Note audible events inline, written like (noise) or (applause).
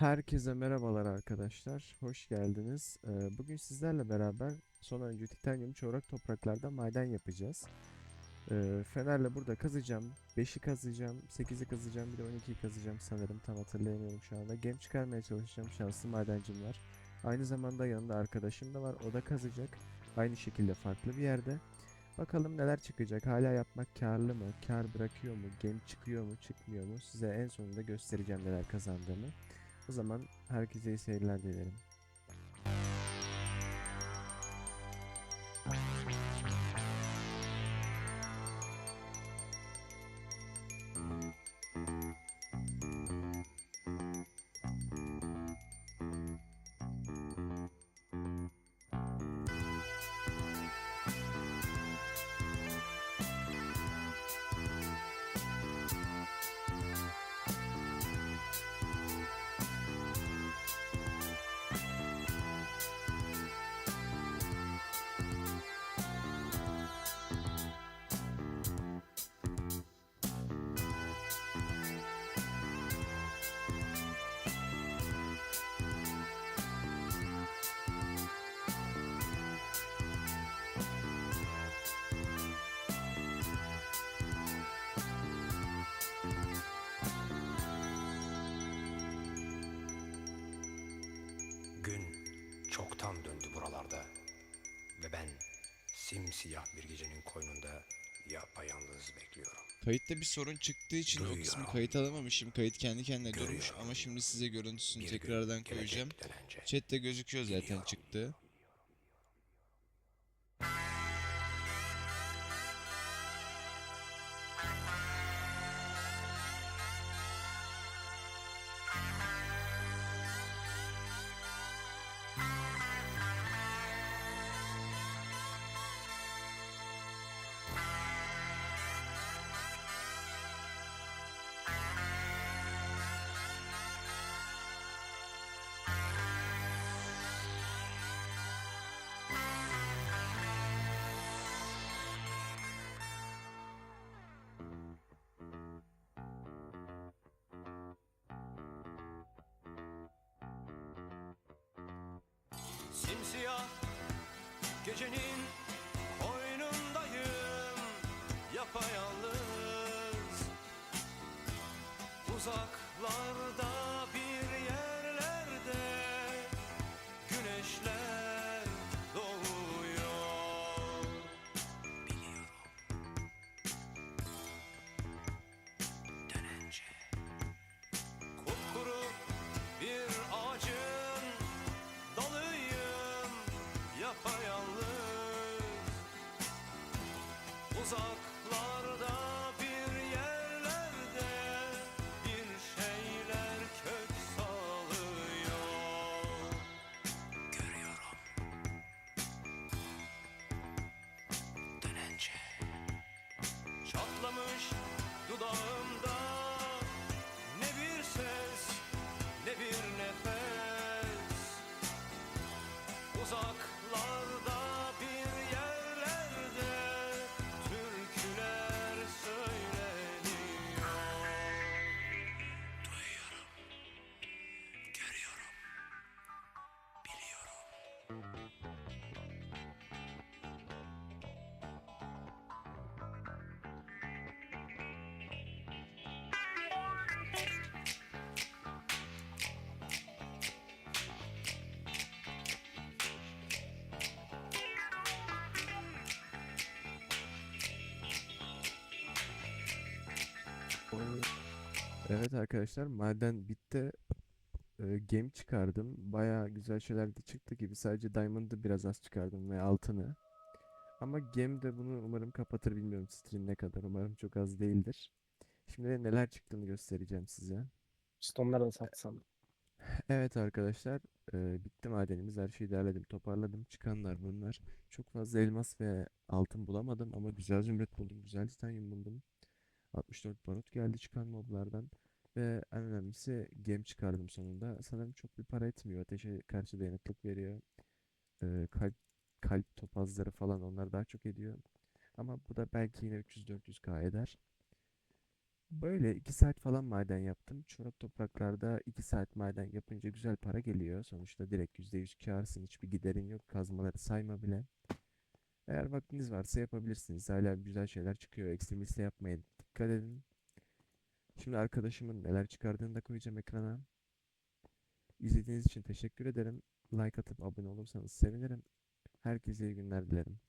Herkese merhabalar arkadaşlar. Hoş geldiniz. Ee, Bugün sizlerle beraber son önce titanyum çorak topraklarda maden yapacağız. Ee, Fenerle burada kazacağım. 5'i kazacağım, 8'i kazacağım, bir de 12'yi kazacağım sanırım. Tam hatırlayamıyorum şu anda. Gem çıkarmaya çalışacağım. Şanslı madencim var. Aynı zamanda yanında arkadaşım da var. O da kazacak. Aynı şekilde farklı bir yerde. Bakalım neler çıkacak. Hala yapmak karlı mı? Kar bırakıyor mu? Gem çıkıyor mu? Çıkmıyor mu? Size en sonunda göstereceğim neler kazandığımı. O zaman herkese iyi seyirler dilerim. Gün çoktan döndü buralarda ve ben simsiyah bir gecenin koynunda yapayalnız bekliyorum. Kayıtta bir sorun çıktığı için o kısmı Duyuyorum. kayıt alamamışım. Kayıt kendi kendine durmuş Görüyorum. ama şimdi size görüntüsünü Bir tekrardan koyacağım. Chat'te gözüküyor zaten Geliyorum. çıktı. Simsiyah. Gecenin koynundayım Yapayalnız. Uzaklarda Uzaklarda Evet arkadaşlar maden bitti. Ee, gem çıkardım. Baya güzel şeyler de çıktı gibi. Sadece diamond'ı biraz az çıkardım ve altını. Ama gem de bunu umarım kapatır bilmiyorum stream ne kadar. Umarım çok az değildir. Şimdi de neler çıktığını göstereceğim size. Pistonları da satsam. (laughs) Evet arkadaşlar, e, bitti madenimiz. Her şeyi derledim, toparladım. Çıkanlar bunlar. Çok fazla elmas ve altın bulamadım ama güzel zümrüt buldum, güzel titanyum buldum. 64 barut geldi çıkan moblardan ve en önemlisi gem çıkardım sonunda. Sanırım çok bir para etmiyor. Ateşe karşı dayanıklık veriyor. E, kalp kalp topazları falan onlar daha çok ediyor. Ama bu da belki yine 300-400k eder. Böyle 2 saat falan maden yaptım. Çorak topraklarda 2 saat maden yapınca güzel para geliyor. Sonuçta direkt %100 kârsın. Hiçbir giderin yok. Kazmaları sayma bile. Eğer vaktiniz varsa yapabilirsiniz. Hala güzel şeyler çıkıyor. Ekstremistle yapmayın. Dikkat edin. Şimdi arkadaşımın neler çıkardığını da koyacağım ekrana. İzlediğiniz için teşekkür ederim. Like atıp abone olursanız sevinirim. Herkese iyi günler dilerim.